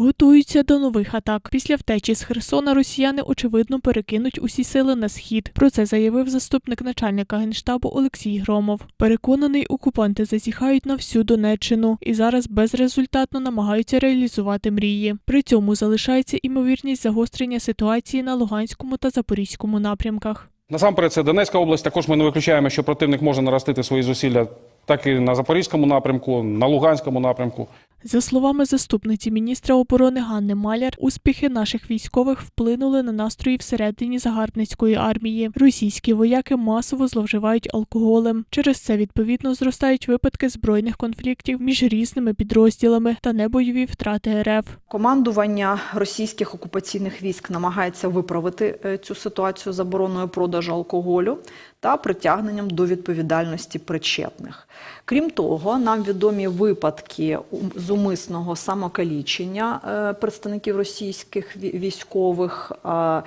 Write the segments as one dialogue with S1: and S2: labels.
S1: Готуються до нових атак. Після втечі з Херсона росіяни очевидно перекинуть усі сили на схід. Про це заявив заступник начальника генштабу Олексій Громов. Переконаний, окупанти зазіхають на всю Донеччину і зараз безрезультатно намагаються реалізувати мрії. При цьому залишається імовірність загострення ситуації на Луганському та Запорізькому напрямках.
S2: Насамперед, це Донецька область. Також ми не виключаємо, що противник може наростити свої зусилля так і на Запорізькому напрямку, на Луганському напрямку.
S1: За словами заступниці міністра оборони Ганни Маляр, успіхи наших військових вплинули на настрої всередині загарбницької армії. Російські вояки масово зловживають алкоголем. Через це відповідно зростають випадки збройних конфліктів між різними підрозділами та небойові втрати РФ.
S3: Командування російських окупаційних військ намагається виправити е, цю ситуацію забороною продажу алкоголю та притягненням до відповідальності причетних. Крім того, нам відомі випадки ум- зумисного самокалічення е, представників російських військових е,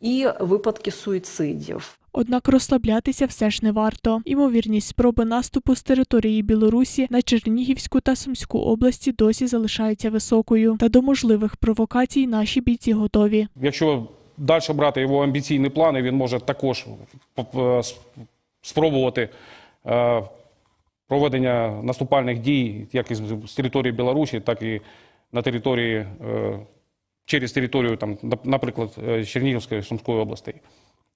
S3: і випадки суїцидів.
S1: Однак розслаблятися все ж не варто. Імовірність спроби наступу з території Білорусі на Чернігівську та Сумську області досі залишається високою. Та до можливих провокацій наші бійці готові.
S2: Якщо далі брати його амбіційні плани, він може також п- спробувати е, проведення наступальних дій як із з території Білорусі, так і на території е, через територію, там, нап- наприклад, е, Чернігівської Сумської областей.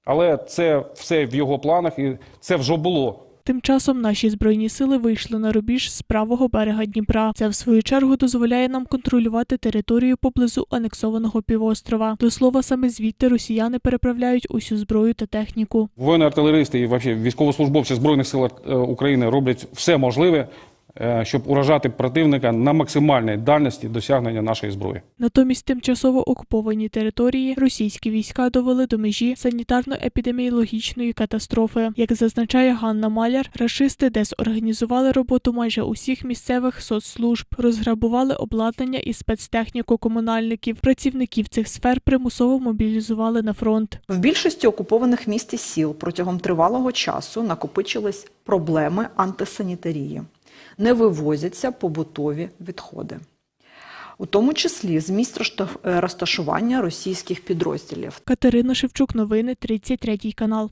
S2: Але це все в його планах, і це вже було
S1: Тим часом наші збройні сили вийшли на рубіж з правого берега Дніпра. Це в свою чергу дозволяє нам контролювати територію поблизу анексованого півострова. До слова, саме звідти росіяни переправляють усю зброю та техніку.
S2: воїни артилеристи і вообще військовослужбовці Збройних сил е, України роблять все можливе, щоб уражати противника на максимальній дальності досягнення нашої зброї.
S1: Натомість тимчасово окуповані території російські війська довели до межі санітарно-епідеміологічної катастрофи. Як зазначає Ганна Маляр, рашисти дезорганізували роботу майже усіх місцевих соцслужб, розграбували обладнання і спецтехніку комунальників. Працівників цих сфер примусово мобілізували на фронт.
S3: В більшості окупованих міст і сіл протягом тривалого часу накопичились проблеми антисанітарії. Не вивозяться побутові відходи. У тому числі з місць розташування російських підрозділів.
S1: Катерина Шевчук, новини 33 канал.